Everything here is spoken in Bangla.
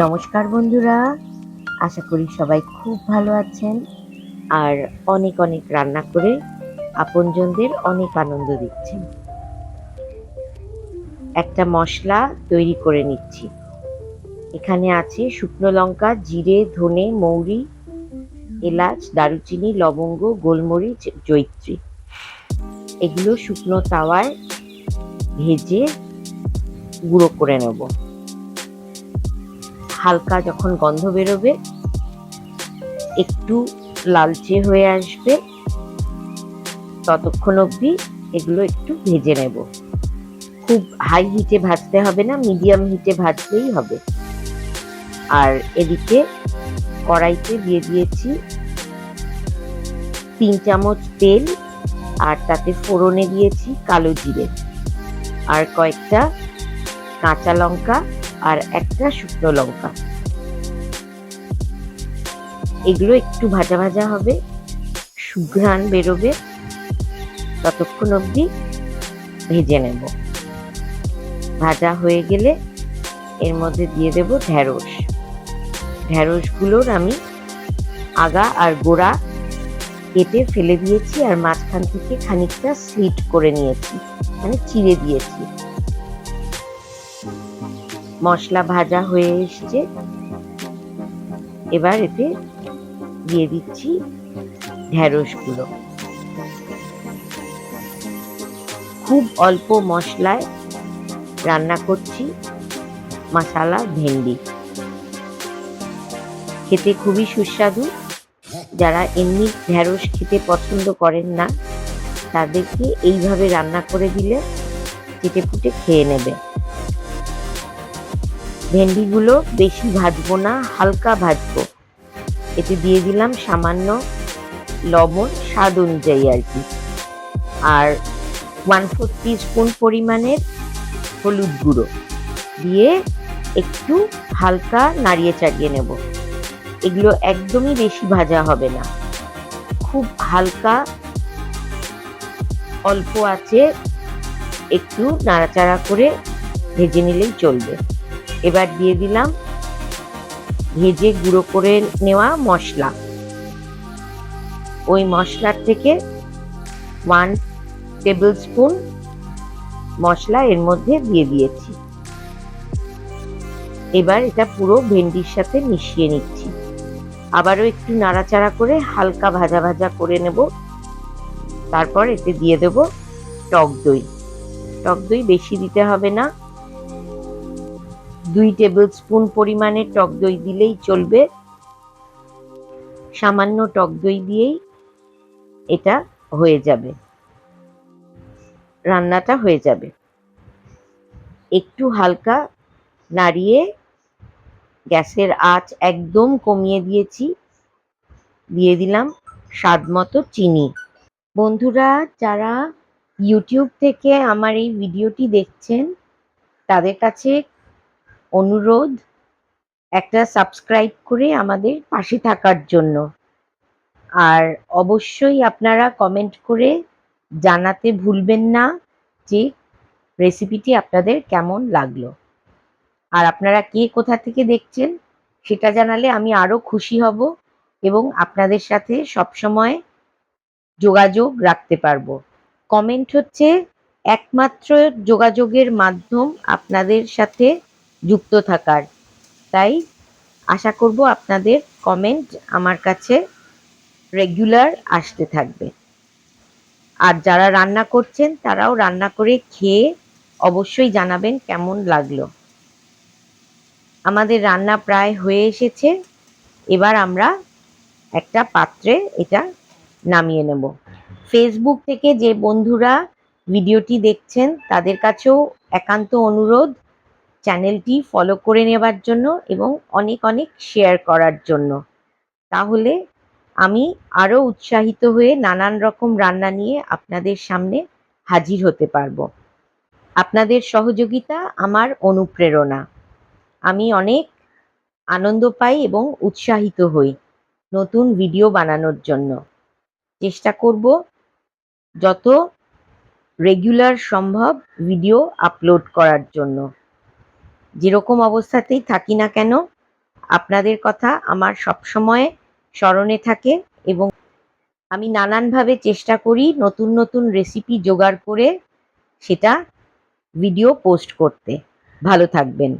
নমস্কার বন্ধুরা, আশা করি সবাই খুব ভালো আছেন আর অনেক অনেক রান্না করে আপনজনদের অনেক আনন্দ দিচ্ছেন। একটা মশলা তৈরি করে নিচ্ছি। এখানে আছে শুকনো লঙ্কা, জিরে, ধনে, মৌরি, এলাচ, দারুচিনি, লবঙ্গ, গোলমরিচ জৈত্রী এগুলো শুকনো তাওয়ায় ভেজে গুঁড়ো করে নেব। হালকা যখন গন্ধ বেরোবে, একটু লালচে হয়ে আসবে। ততক্ষণ অবধি এগুলো একটু ভেজে নেব। খুব হাই হিটে ভাজতে হবে না মিডিয়াম হিটে ভাজলেই হবে। আর এদিকে কড়াইতে দিয়ে দিয়েছি তিন চামচ তেল, আর তাতে ফোড়নে দিয়েছি কালো জিরে। আর কয়েকটা কাঁচা লঙ্কা আর একটা শুকনো লঙ্কা। এগুলো একটু ভাজা ভাজা হবে, সুঘ্রাণ বেরোবে, ততক্ষণ অবধি ভেজে নেব। ভাজা হয়ে গেলে এর মধ্যে দিয়ে দেব ঢ্যাঁড়স ঢ্যাঁড়সগুলোর আমি আগা আর গোড়া কেটে ফেলে দিয়েছি আর মাঝখান থেকে খানিকটা স্লিট করে নিয়েছি মানে চিড়ে দিয়েছি। মশলা ভাজা হয়ে এসছে। এবার এতে দিয়ে দিচ্ছি ঢ্যাঁড়সগুলো খুব অল্প মশলায় রান্না করছি মশালা, ভেন্ডি। খেতে খুবই সুস্বাদু। যারা এমনি ঢ্যাঁড়স খেতে পছন্দ করেন না, তাদেরকে এইভাবে রান্না করে দিলে চেটে পুটে খেয়ে নেবে। ভেন্ডিগুলো বেশি ভাজবো না, হালকা ভাজবো। এতে দিয়ে দিলাম সামান্য লবণ, স্বাদ অনুযায়ী আর কি। আর ওয়ান ফোর স্পুন পরিমাণের হলুদ গুঁড়ো দিয়ে একটু হালকা নাড়িয়ে চাড়িয়ে নেব। এগুলো একদমই বেশি ভাজা হবে না। খুব হালকা অল্প আছে, একটু নাড়াচাড়া করে ভেজে নিলেই চলবে। এবার দিয়ে দিলাম ভেজে গুঁড়ো করে নেওয়া মশলা। ওই মশলার থেকে ওয়ান টেবিল স্পুন মশলা এর মধ্যে দিয়ে দিয়েছি। এবার এটা পুরো ভেন্ডির সাথে মিশিয়ে নিচ্ছি। আবারও একটু নাড়াচাড়া করে হালকা ভাজা ভাজা করে নেব। তারপর এতে দিয়ে দেব টক দই। টক দই বেশি দিতে হবে না। দুই টেবিল স্পুন পরিমাণে টক দই দিলেই চলবে। সামান্য টক দই দিয়েই এটা হয়ে যাবে। রান্নাটা হয়ে যাবে। একটু হালকা নাড়িয়ে গ্যাসের আঁচ একদম কমিয়ে দিয়েছি। দিয়ে দিলাম স্বাদ মতো চিনি। বন্ধুরা, যারা ইউটিউব থেকে আমার এই ভিডিওটি দেখছেন, তাদের কাছে অনুরোধ, একটা সাবস্ক্রাইব করে আমাদের পাশে থাকার জন্য। আর অবশ্যই আপনারা কমেন্ট করে জানাতে ভুলবেন না যে রেসিপিটি আপনাদের কেমন লাগল। আর আপনারা কে কোথা থেকে দেখছেন, সেটা জানালে আমি আরও খুশি হব এবং আপনাদের সাথে সবসময় যোগাযোগ রাখতে পারব। কমেন্ট হচ্ছে, একমাত্র যোগাযোগের মাধ্যম আপনাদের সাথে যুক্ত থাকার। তাই আশা করব আপনাদের কমেন্ট আমার কাছে রেগুলার আসতে থাকবে। আর যারা রান্না করছেন, তারাও রান্না করে খেয়ে অবশ্যই জানাবেন কেমন লাগল। আমাদের রান্না প্রায় হয়ে এসেছে। এবার আমরা একটা পাত্রে এটা নামিয়ে নেব। ফেসবুক থেকে যে বন্ধুরা ভিডিওটি দেখছেন, তাদের কাছেও একান্ত অনুরোধ। চ্যানেলটি ফলো করে নেবার জন্য এবং অনেক অনেক শেয়ার করার জন্য। তাহলে আমি আরও উৎসাহিত হয়ে নানান রকম রান্না নিয়ে আপনাদের সামনে হাজির হতে পারব। আপনাদের সহযোগিতা আমার অনুপ্রেরণা। আমি অনেক আনন্দ পাই এবং উৎসাহিত হই নতুন ভিডিও বানানোর জন্য। চেষ্টা করব যত রেগুলার সম্ভব ভিডিও আপলোড করার জন্য। যেরকম অবস্থাতেই থাকি না কেন, আপনাদের কথা আমার সবসময় স্মরণে থাকে এবং আমি নানানভাবে চেষ্টা করি নতুন নতুন রেসিপি জোগাড় করে সেটা ভিডিও পোস্ট করতে। ভালো থাকবেন।